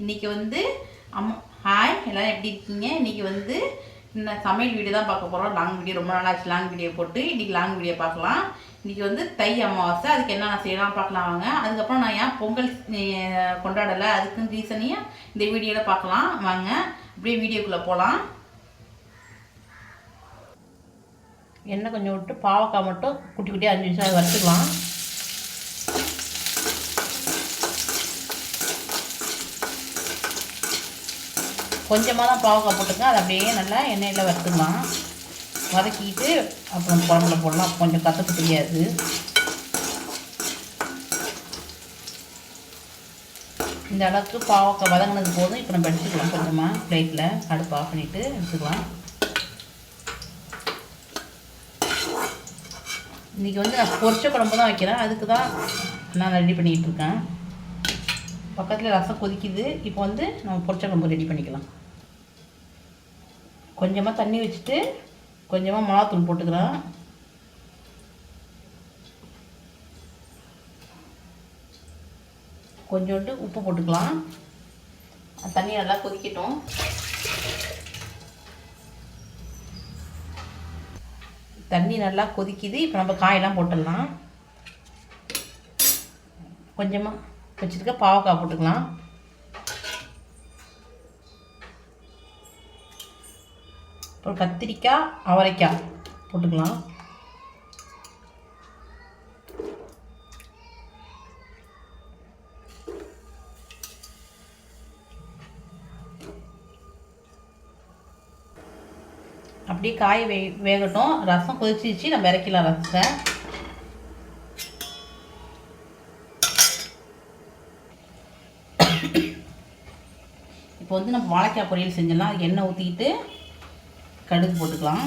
இன்னைக்கு வந்து அம்மா ஹாய் எல்லோரும் எப்படி இருக்கீங்க? இன்னைக்கு வந்து இந்த சமையல் வீடியோ தான் பார்க்க போகிறோம் லாங் வீடியோ ரொம்ப நாளாச்சு லாங் வீடியோ போட்டு. இன்றைக்கி லாங் வீடியோ பார்க்கலாம். இன்றைக்கி வந்து தை அமாவாசை. அதுக்கு என்னென்ன செய்யலாம் பார்க்கலாம் வாங்க. அதுக்கப்புறம் நான் ஏன் பொங்கல் கொண்டாடலை? அதுக்கும் ரீசனையும் இந்த வீடியோவில் பார்க்கலாம் வாங்க. அப்படியே வீடியோக்குள்ளே போகலாம் எண்ணெய் கொஞ்சம் விட்டு பாவக்காய் மட்டும் குட்டி குட்டியாக அஞ்சு நிமிஷம் வறுத்துக்கலாம். கொஞ்சமாக தான் பாவக்காய் போட்டுங்க அதை அப்படியே நல்லா எண்ணெயில் வறுத்துக்கலாம் வதக்கிட்டு அப்புறம் குழம்புல போடலாம். கொஞ்சம் கற்றுக்க தெரியாது. இந்த அளவுக்கு பாவக்காய் வதங்கினது போதும். இப்போ நம்ம எடுத்துக்கலாம் கொஞ்சமாக பிளேட்டில் அடுப்பு ஆஃப் பண்ணிவிட்டு எடுத்துக்கலாம். இன்றைக்கி வந்து நான் பொரிச்ச குழம்பு தான் வைக்கிறேன். அதுக்கு தான் நான் ரெடி பண்ணிகிட்ருக்கேன் பக்கத்தில் ரசம் கொதிக்குது. இப்போ வந்து நம்ம பொரிச்ச குழம்பு ரெடி பண்ணிக்கலாம். கொஞ்சமாக தண்ணி வச்சுட்டு கொஞ்சமாக மிளகாத்தூள் போட்டுக்கிறேன். கொஞ்சோண்டு உப்பு போட்டுக்கலாம். தண்ணி நல்லா கொதிக்கட்டும். தண்ணி நல்லா கொதிக்குது. இப்போ நம்ம காயெல்லாம் போட்டுடலாம். கொஞ்சமாக வச்சுருக்க பாவக்காய் போட்டுக்கலாம். அப்புறம் கத்திரிக்காய் அவரைக்காய் போட்டுக்கலாம். அப்படியே காய் வே வேகட்டும். ரசம் கொதிச்சிச்சு நம்ம இறக்கலாம் ரசத்தை. இப்போ வந்து நம்ம வாழைக்காய் பொரியல் செஞ்சிடலாம். எண்ணெய் ஊற்றிக்கிட்டு கடுகு போட்டுக்கலாம்.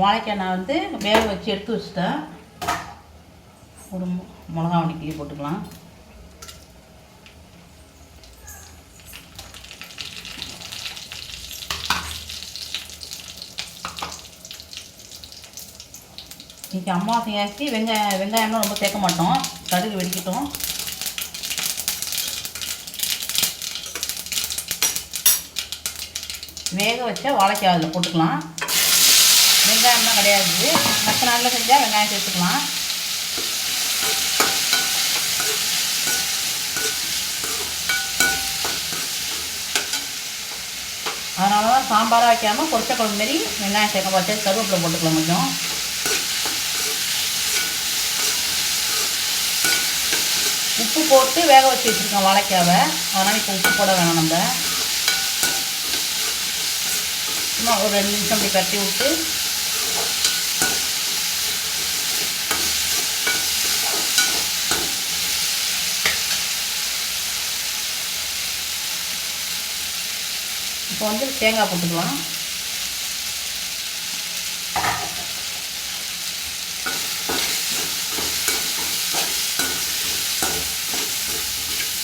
வாழைக்காய் நான் வந்து வேக வச்சு எடுத்து வச்சுட்டேன். ஒரு மிளகா வண்டி போட்டுக்கலாம். இன்றைக்கி அம்மாவாசையாச்சு வெங்காயம் வெங்காயம்லாம் ரொம்ப சேர்க்க மாட்டோம். கடுகு வெடிக்கட்டும். வேக வச்ச வாழைக்காய் அதில் போட்டுக்கலாம். வெங்காயம்லாம் கிடையாது. மற்ற நாளில் செஞ்சால் வெங்காயம் சேர்த்துக்கலாம். அதனால தான் சாம்பாராக வைக்காமல் பொரிச்ச குழம்பு மாரி வெங்காயம் சேர்க்க பார்த்து கருவேப்பிலை போட்டுக்கலாம் கொஞ்சம். உப்பு போட்டு வேக வச்சு வச்சுருக்கோம் வாழைக்காவை. அதனால் இப்போ உப்பு போட வேணாம் நம்ம. சும்மா ஒரு ரெண்டு நிமிஷம் அப்படி கட்டி விட்டு இப்போ வந்து தேங்காய் போட்டுக்கலாம்.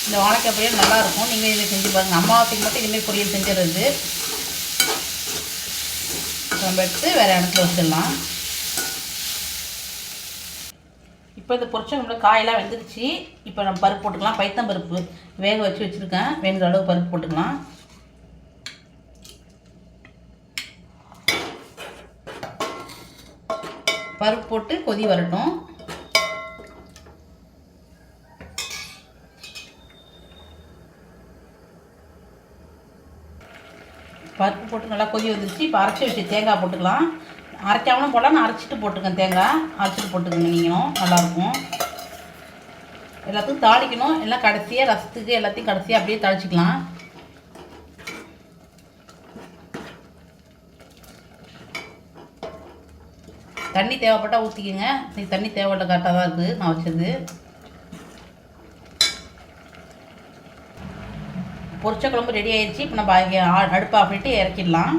இந்த வாழைக்காய் பொரியல் நல்லா இருக்கும். நீங்கள் இதை செஞ்சு பாருங்கள் அம்மாவாசைக்கு மட்டும் இதுமாரி பொரியல் செஞ்சிடுறது. நம்ம எடுத்து வேறு இடத்துல வச்சிடலாம். இப்போ இந்த பொரிச்ச காயெல்லாம் வெந்துருச்சு இப்போ நம்ம பருப்பு போட்டுக்கலாம். பைத்தம் பருப்பு வேக வச்சு வச்சுருக்கேன். வேணுங்கிற அளவு பருப்பு போட்டுக்கலாம். பருப்பு போட்டு கொதி வரட்டும். பருப்பு போட்டு நல்லா கொதி வந்துருச்சு. இப்போ அரைச்சி வச்சு தேங்காய் போட்டுக்கலாம். அரைக்காமலும் போடலாம். நான் அரைச்சிட்டு போட்டுக்கேன் தேங்காய். அரைச்சிட்டு போட்டுக்கோங்க நீங்களும். நல்லாயிருக்கும். எல்லாத்துக்கும் தாளிக்கணும். எல்லாம் கடைசியாக ரசத்துக்கு எல்லாத்தையும் கடைசியாக அப்படியே தாளிச்சிக்கலாம். தண்ணி தேவைப்பட்டால் ஊற்றிக்கோங்க தண்ணி தேவைப்பட்ட கரெக்டாக தான் இருக்குது நான் வச்சது. பொரிச்ச குழம்பு ரெடி ஆயிடுச்சு இப்போ நம்ம அடுப்பு ஆஃப் பண்ணிட்டு இறக்கிடலாம்.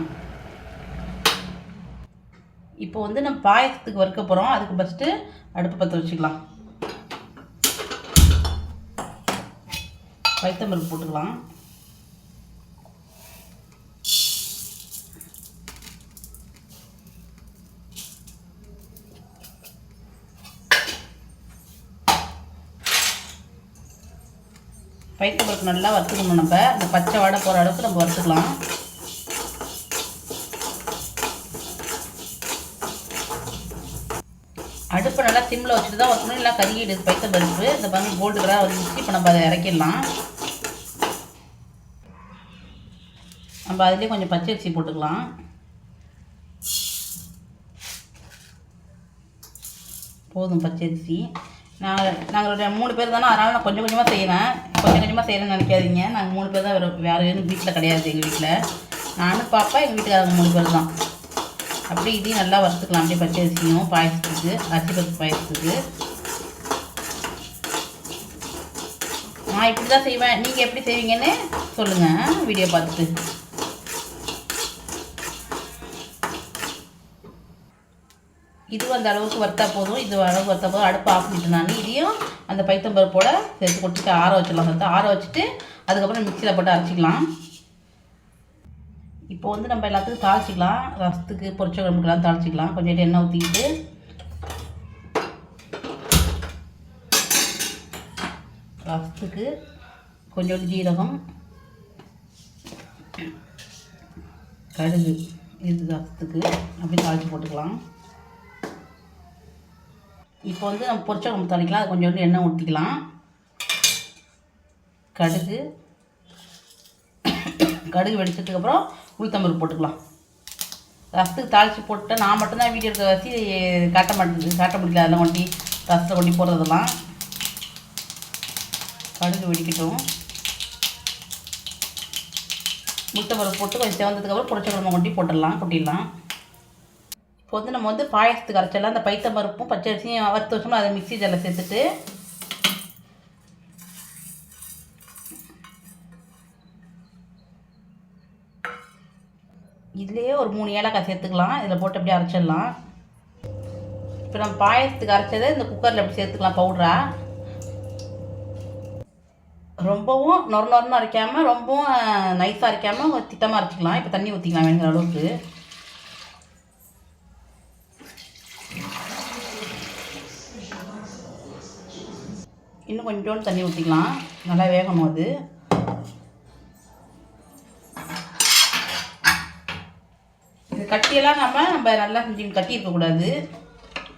இப்போ வந்து நம்ம பாயசத்துக்கு வறுக்க போகிறோம் அதுக்கு ஃபஸ்ட்டு அடுப்பு பற்ற வச்சுக்கலாம். வைத்தம்பருக்கு போட்டுக்கலாம். பைத்த பருப்பு நல்லா வறுத்துக்கணும் நம்ம. அந்த பச்சை வடை போகிற அளவுக்கு நம்ம வறுத்துக்கலாம். அடுப்பை நல்லா சிம்மில் வச்சுட்டு தான் வறுக்கணும் இல்லை கருகிடுது பைத்த பருப்பு. இந்த பாருங்க கோல்டு கலராக வந்துச்சு இப்போ நம்ம அதை இறக்கிடலாம். நம்ம அதுலேயே கொஞ்சம் பச்சை அரிசி போட்டுக்கலாம். போதும் பச்சரிசி. நாங்கள் நாங்கள் மூணு பேர் தானே அதனால் நான் கொஞ்சம் கொஞ்சமாக செய்கிறேன் கொஞ்சம் கொஞ்சமாக செய்கிறேன்னு நினைக்காதீங்க. நாங்கள் மூணு பேர் தான் வேறு வேறு எதுவும் வீட்டில் கிடையாது எங்கள் வீட்டில் நானும் பாப்பா எங்கள் வீட்டுக்காரங்க மூணு பேர் தான். அப்படியே இதையும் நல்லா வறுத்துக்கலாம். அப்படியே பச்சை அரிசியும் பாயசத்துக்கு அரிசி பருப்பு பாயசத்துக்கு. நான் இப்படி தான் செய்வேன். நீங்கள் எப்படி செய்வீங்கன்னு சொல்லுங்கள் வீடியோ பார்த்துட்டு. இது அந்த அளவுக்கு வறுத்தா போதும் இது அளவுக்கு வறுத்தா போதும். அடுப்பு ஆஃப் பண்ணிட்டு நான் இதையும் அந்த பைத்தம்பருப்போட சேர்த்து கொடுத்துட்டு ஆற வச்சிடலாம். சேர்த்து ஆற வச்சுட்டு அதுக்கப்புறம் மிக்சியில் போட்டு அரைச்சிக்கலாம். இப்போ வந்து நம்ம எல்லாத்துக்கும் தாளிச்சிக்கலாம். ரசத்துக்கு பொரிச்ச குழம்புக்கெல்லாம் தாளிச்சிக்கலாம். கொஞ்சம் எண்ணெய் ஊற்றிக்கிட்டு ரசத்துக்கு கொஞ்சோண்டு ஜீரகம் கடுகு இது ரசத்துக்கு. அப்படியே தாளித்து போட்டுக்கலாம். இப்போ வந்து நம்ம பொரிச்ச குழம்பு தாளிக்கலாம். அது கொஞ்சோண்டு எண்ணெய் ஊற்றிக்கலாம் கடுகு. கடுகு வெடிச்சதுக்கப்புறம் உளுத்தம்பருப்பு போட்டுக்கலாம். ரசத்துக்கு தாளித்து போட்டு நான் மட்டும்தான் வீடியோ எடுக்க வச்சு காட்ட மாட்டேங்குது. காட்ட முடியல. அதெல்லாம் கொட்டி ரசத்தை கொட்டி போடுறதெல்லாம். கடுகு வெடிக்கட்டும். முட்டைப்பருப்பு போட்டு கொஞ்சம் செவந்ததுக்கப்புறம் பொரிச்ச குழம்பு கொட்டி போட்டுடலாம். கொட்டிடலாம். இப்போ வந்து நம்ம வந்து பாயசத்துக்கு அரைச்சிடலாம் அந்த பைத்த பருப்பும் பச்சரிசியும் வறுத்து வச்சோம்னா அதை மிக்ஸி ஜாரில் சேர்த்துட்டு இதுலேயே ஒரு மூணு ஏலக்காய் சேர்த்துக்கலாம். இதில் போட்டு அப்படியே அரைச்சிடலாம். இப்போ நம்ம பாயசத்துக்கு அரைச்சதை இந்த குக்கரில் அப்படி சேர்த்துக்கலாம் பவுட்ரா. ரொம்பவும் நொர நொரன்னு அரைக்காமல் ரொம்பவும் நைஸாக அரைக்காமல் திட்டமாக அரைச்சிக்கலாம். இப்போ தண்ணி ஊற்றிக்கலாம் வேணுங்கிற அளவுக்கு. இன்னும் கொஞ்சோண்டு தண்ணி ஊற்றிக்கலாம் நல்லா வேகணும் அது. இது கட்டியெல்லாம் நம்ம நம்ம நல்லா செஞ்சு கட்டி இருக்கக்கூடாது.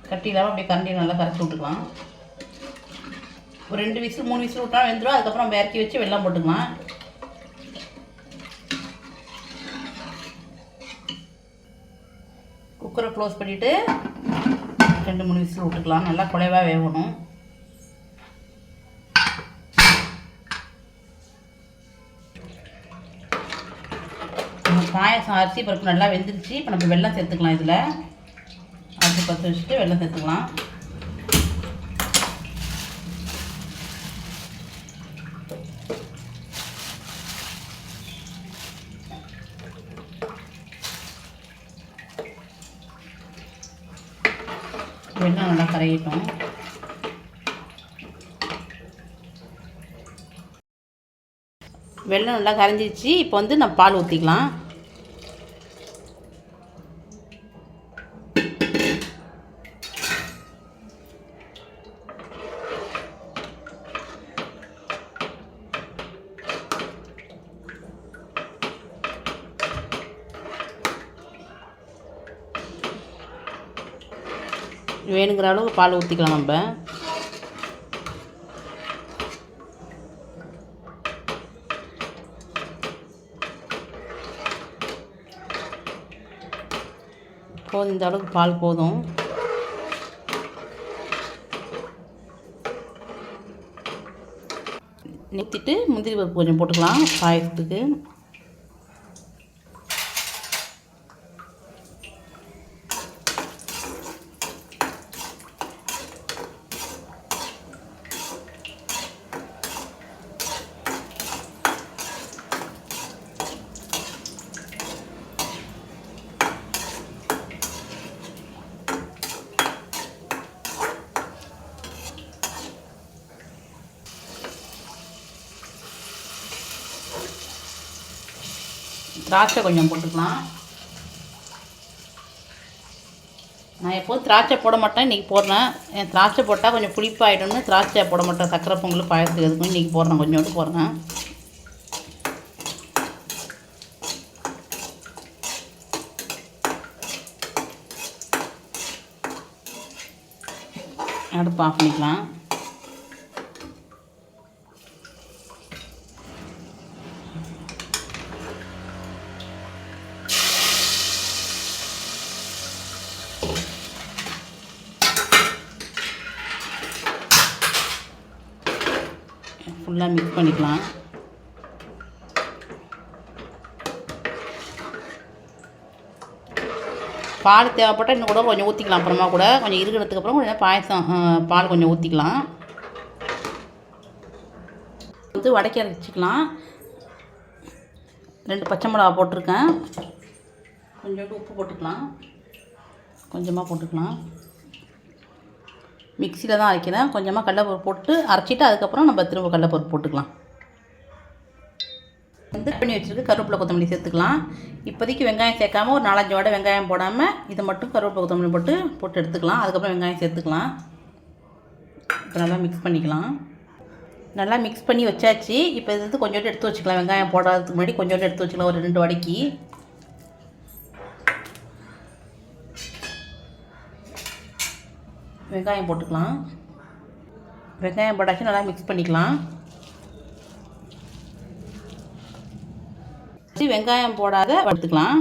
கட்டி இல்லாமல் அப்படியே கரண்டியை நல்லா கரைச்சி விட்டுக்கலாம். ஒரு ரெண்டு விசில் மூணு விசில் விட்டா வெந்துடும் அதுக்கப்புறம் நம்ம இறக்கி வச்சு வெள்ளம் போட்டுக்கலாம். குக்கரை க்ளோஸ் பண்ணிவிட்டு ரெண்டு மூணு விசில் விட்டுக்கலாம். நல்லா குலைவாக வேகணும். பாயசம் அரிசி பருப்பு நல்லா வெந்துருச்சு. இப்போ நம்ம வெள்ளம் சேர்த்துக்கலாம் இதில். அரிசி பற்ற வச்சுட்டு வெள்ளம் சேர்த்துக்கலாம். வெள்ளம் நல்லா கரையிட்டோம். வெள்ளம் நல்லா கரைஞ்சிருச்சு. இப்போ வந்து நம்ம பால் ஊற்றிக்கலாம் வேணுங்கிற அளவுக்கு பால் ஊற்றிக்கலாம் நம்ம. போதும் இந்த அளவுக்கு பால் போதும். நிறுத்திட்டு முந்திரி பருப்பு கொஞ்சம் போட்டுக்கலாம் பாயசத்துக்கு. திராட்சை கொஞ்சம் போட்டுக்கலாம். நான் எப்போதும் திராட்சை போட மாட்டேன் இன்றைக்கி போடுறேன். என் திராட்சை போட்டால் கொஞ்சம் புளிப்பாயிடும்னு திராட்சை போட மாட்டேன். சக்கரை பொங்கல் பழத்துக்கு எதுக்கும் இன்றைக்கி போடுறேன் கொஞ்சோண்டு போடுறேன். அடுப்பு ஆஃப் பண்ணிக்கலாம். நல்லா மிக்ஸ் பண்ணிக்கலாம். பால் தேவைப்பட்டால் இன்னும் கூட கொஞ்சம் ஊற்றிக்கலாம் அப்புறமா கூட கொஞ்சம் இருக்கிறதுக்கு அப்புறம் கொஞ்சம் பாயசம் பால் கொஞ்சம் ஊற்றிக்கலாம் வந்து வடக்கி அரைச்சிக்கலாம். ரெண்டு பச்சை மிளகா போட்டிருக்கேன். கொஞ்சோண்டு உப்பு போட்டுக்கலாம். கொஞ்சமாக போட்டுக்கலாம். மிக்சியில் தான் அரைக்கிறேன். கொஞ்சமாக கடலைப்பருப்பு போட்டு அரைச்சிட்டு அதுக்கப்புறம் நம்ம திரும்ப கடலைப்பருப்பு போட்டுக்கலாம். வந்து பண்ணி வச்சுருக்கு கருவேப்பிலை கொத்தமல்லி சேர்த்துக்கலாம். இப்போதைக்கு வெங்காயம் சேர்க்காம ஒரு நாலஞ்சு வடை வெங்காயம் போடாமல் இதை மட்டும் கருவேப்பிலை கொத்தமல்லி போட்டு போட்டு எடுத்துக்கலாம். அதுக்கப்புறம் வெங்காயம் சேர்த்துக்கலாம். இப்போ நல்லா மிக்ஸ் பண்ணிக்கலாம். நல்லா மிக்ஸ் பண்ணி வச்சாச்சு. இப்போ இது வந்து கொஞ்சோண்டு எடுத்து வச்சுக்கலாம். வெங்காயம் போடாததுக்கு முன்னாடி கொஞ்சோண்டு எடுத்து வச்சுக்கலாம். ஒரு ரெண்டு வடைக்கு வெங்காயம் போட்டுக்கலாம். வெங்காயம் போட்டாச்சு நல்லா மிக்ஸ் பண்ணிக்கலாம். சரி, வெங்காயம் போடாத வறுத்துக்கலாம்.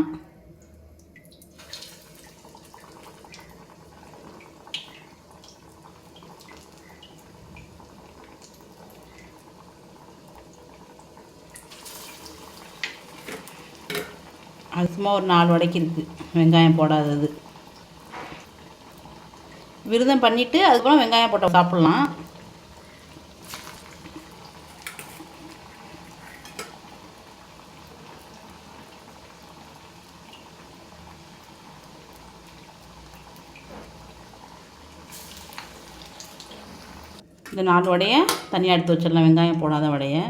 அது சும்மா ஒரு நாலு வடைக்கு இருக்குது வெங்காயம் போடாதது. விரதம் பண்ணிவிட்டு அதுக்கப்புறம் வெங்காயம் போட்டு சாப்பிட்லாம். இந்த நாலு வடையை தனியாக எடுத்து வச்சிடலாம். வெங்காயம் போடாத வடையை.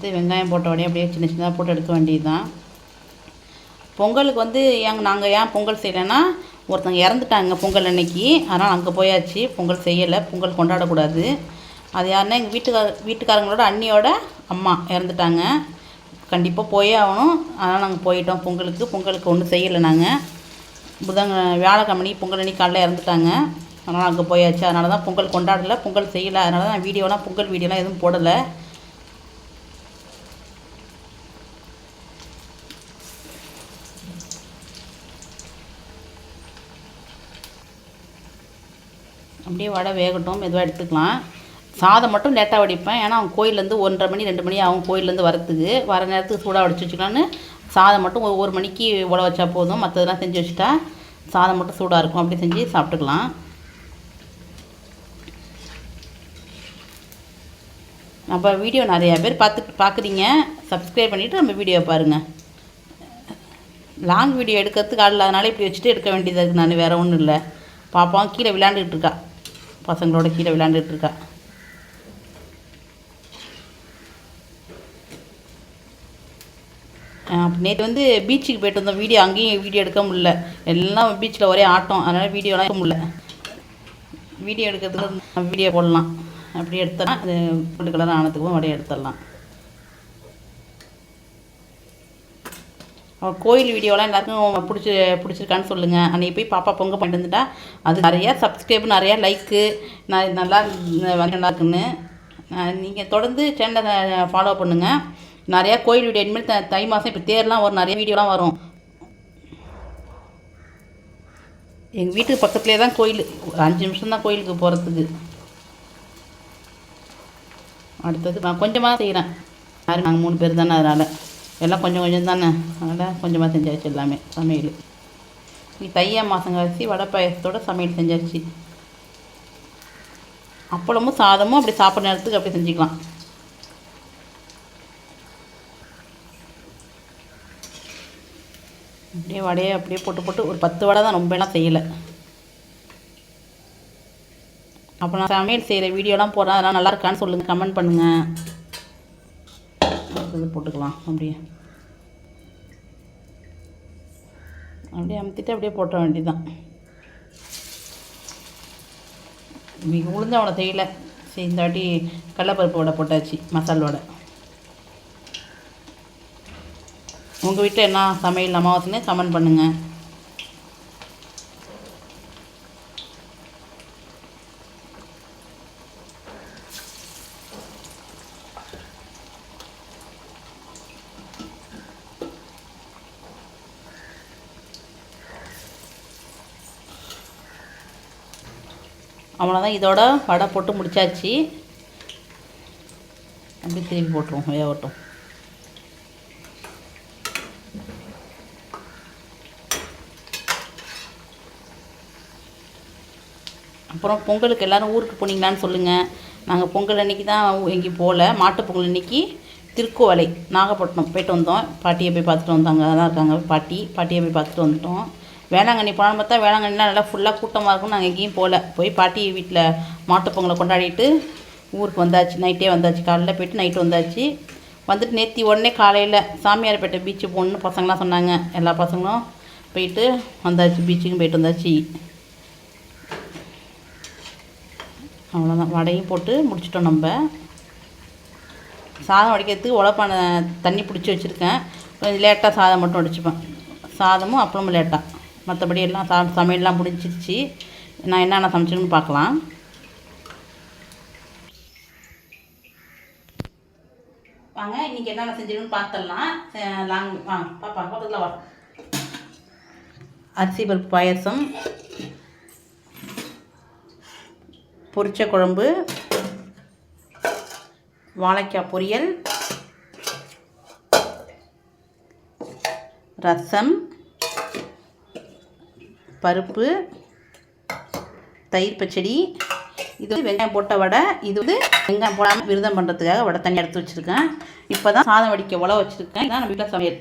அடுத்து வெங்காயம் போட்ட உடனே அப்படியே சின்ன சின்னதாக போட்டு எடுக்க வேண்டியது தான் பொங்கலுக்கு வந்து எங்கள் நாங்கள் ஏன் பொங்கல் செய்யலைன்னா ஒருத்தங்க இறந்துட்டாங்க பொங்கல் அன்னைக்கு. அதனால் அங்கே போயாச்சு. பொங்கல் செய்யலை. பொங்கல் கொண்டாடக்கூடாது. அது யாருன்னா எங்கள் வீட்டுக்கார வீட்டுக்காரங்களோட அண்ணியோட அம்மா இறந்துட்டாங்க. கண்டிப்பாக போயே ஆகணும். அதனால் நாங்கள் போயிட்டோம் பொங்கலுக்கு. பொங்கலுக்கு ஒன்றும் செய்யலை நாங்கள் புதன் வியாழக்கிழமை பொங்கல் அன்னைக்கு காலைல இறந்துட்டாங்க. அதனால் அங்கே போயாச்சு. அதனால தான் பொங்கல் கொண்டாடலை. பொங்கல் செய்யலை. அதனால தான் வீடியோலாம் பொங்கல் வீடியோலாம் எதுவும் போடலை. அப்படியே வடை வேகட்டும் மெதுவாக எடுத்துக்கலாம். சாதம் மட்டும் லேட்டாக வடிப்பேன். ஏன்னா அவங்க கோயிலேருந்து ஒன்றரை மணி ரெண்டு மணி ஆகும் கோயிலேருந்து வரத்துக்கு. வர நேரத்துக்கு சூடாக வடிச்சு வச்சுக்கலான்னு சாதம் மட்டும் ஒரு ஒரு மணிக்கு உழ வச்சா போதும். மற்றதெல்லாம் செஞ்சு வச்சுட்டா சாதம் மட்டும் சூடாக இருக்கும். அப்படி செஞ்சு சாப்பிட்டுக்கலாம். நம்ம வீடியோ நிறையா பேர் பார்த்து பார்க்குறீங்க. சப்ஸ்கிரைப் பண்ணிவிட்டு நம்ம வீடியோ பாருங்கள் லாங் வீடியோ எடுக்கிறதுக்கு ஆள் இல்லாதனால இப்படி வச்சுட்டு எடுக்க வேண்டியதாக இருக்குது நான் வேறு ஒன்றும் இல்லை. பாப்பாவும் கீழே விளாண்டுக்கிட்டு இருக்கா. பசங்களோட கீழே விளையாண்டுட்டு இருக்கா. நேற்று வந்து பீச்சுக்கு போயிட்டு வந்தோம். வீடியோ அங்கேயும் வீடியோ எடுக்க முடியல. எல்லாம் பீச்சில் ஒரே ஆட்டம். அதனால் வீடியோலாம் எடுக்க முடியல. வீடியோ எடுக்கிறதுக்கு வீடியோ போடலாம். அப்படி எடுத்தோன்னா அது ரெண்டு கலர் ஆனதுக்கும் அப்படியே எடுத்துடலாம். கோயில் வீடியோலாம் எல்லாருக்கும் பிடிச்சி பிடிச்சிருக்கான்னு சொல்லுங்கள் அன்றைக்கி போய் பாப்பா பொங்க பண்ணிட்டு வந்துட்டா. அது நிறையா சப்ஸ்கிரைப் நிறையா லைக்கு நான் நல்லா வந்து நல்லா இருக்குன்னு. நீங்கள் தொடர்ந்து சேனலை ஃபாலோ பண்ணுங்கள் நிறையா கோயில் வீடியோ இனிமேல் தை மாதம் இப்போ தேர்லாம் வரும் நிறைய வீடியோலாம் வரும். எங்கள் வீட்டுக்கு பக்கத்துலேயே தான் கோயில். ஒரு அஞ்சு நிமிஷம் தான் கோயிலுக்கு போகிறதுக்கு அடுத்தது நான் கொஞ்சமாக செய்கிறேன் யாரும் நாங்கள் மூணு பேர் தானே அதனால். எல்லாம் கொஞ்சம் கொஞ்சம் தானே. அதனால் கொஞ்சமாக செஞ்சாச்சு எல்லாமே சமையல். நீ தையா மாதம் கழிச்சு வடை பாயசத்தோட சமையல் செஞ்சாச்சு. அப்பளமும் சாதமும் அப்படி சாப்பிட்ற நேரத்துக்கு அப்படி செஞ்சுக்கலாம். அப்படியே வடையை அப்படியே போட்டு போட்டு ஒரு பத்து வடை தான் ரொம்ப செய்யலை. அப்போ நான் சமையல் செய்கிற வீடியோலாம் போடுறேன். அதெல்லாம் நல்லா இருக்கான்னு சொல்லுங்கள் கமெண்ட் பண்ணுங்கள் போட்டுக்கலாம். அப்படியே. அப்படியே அமுத்திட்டு அப்படியே போட்ட வேண்டியதுதான். மிக உளுந்து அவனை தெரியல சரி இந்த வாட்டி கடலப்பருப்பு வடை போட்டாச்சு மசால் வடை. உங்கள் வீட்டில் என்ன சமையல் அமாவாசைன்னு கமெண்ட் பண்ணுங்கள் அவ்வளோதான் இதோட வடை போட்டு முடிச்சாச்சு. அப்படியே திருப்பி போட்டுருவோம் வேகட்டும் அப்புறம் பொங்கலுக்கு எல்லோரும் ஊருக்கு போனீங்களான்னு சொல்லுங்கள் நாங்கள் பொங்கல் அன்றைக்கி தான் எங்கேயும் போகல. மாட்டுப் பொங்கல் அன்றைக்கி திருக்கோவலை நாகப்பட்டினம் போயிட்டு வந்தோம். பாட்டியை போய் பார்த்துட்டு வந்தாங்க. அதான் இருக்காங்க பாட்டி. பாட்டியை போய் பார்த்துட்டு வந்துட்டோம். வேளாங்கண்ணி போனாலும் பார்த்தா வேளாங்கண்ணிலாம் நல்லா ஃபுல்லாக கூட்டமாக இருக்கும் நாங்கள் எங்கேயும் போகல போய் பாட்டி வீட்டில் மாட்டுப்பொங்கலை கொண்டாடிட்டு ஊருக்கு வந்தாச்சு. நைட்டே வந்தாச்சு. காலையில் போயிட்டு நைட்டு வந்தாச்சு. வந்துட்டு நேற்றி உடனே காலையில் சாமியார்பேட்டை பீச்சு போகணுன்னு பசங்களாம் சொன்னாங்க. எல்லா பசங்களும் போயிட்டு வந்தாச்சு. பீச்சுக்கும் போயிட்டு வந்தாச்சு. அவ்வளோதான் வடையும் போட்டு முடிச்சிட்டோம் நம்ம. சாதம் வடிக்கிறதுக்கு உழப்பான தண்ணி பிடிச்சி வச்சுருக்கேன். கொஞ்சம் லேட்டாக சாதம் மட்டும் வடிச்சுப்பேன். சாதமும் அப்புறமும் லேட்டாக மற்றபடி எல்லாம் சா சமையல்லாம் முடிஞ்சிருச்சு. நான் என்னென்ன சமைச்சேன்னு பார்க்கலாம். வாங்க இன்றைக்கி என்னென்ன செஞ்சிருக்குன்னு பார்த்துடலாம். லாங் வாங்க பாப்பா பக்கத்தில் வா. அரிசி பருப்பு பாயசம். பொரிச்ச குழம்பு. வாழைக்காய் பொரியல். ரசம். பருப்பு தயிர் பச்சடி இது வந்து வெங்காயம் போட்ட வடை இது வந்து வெங்காயம் போடாமல் விரதம் பண்ணுறதுக்காக வடை தண்ணி எடுத்து வச்சுருக்கேன். இப்போ தான் சாதம் வடிக்க உழவு வச்சுருக்கேன். இதான் நம்ம வீட்டில் சமையல்.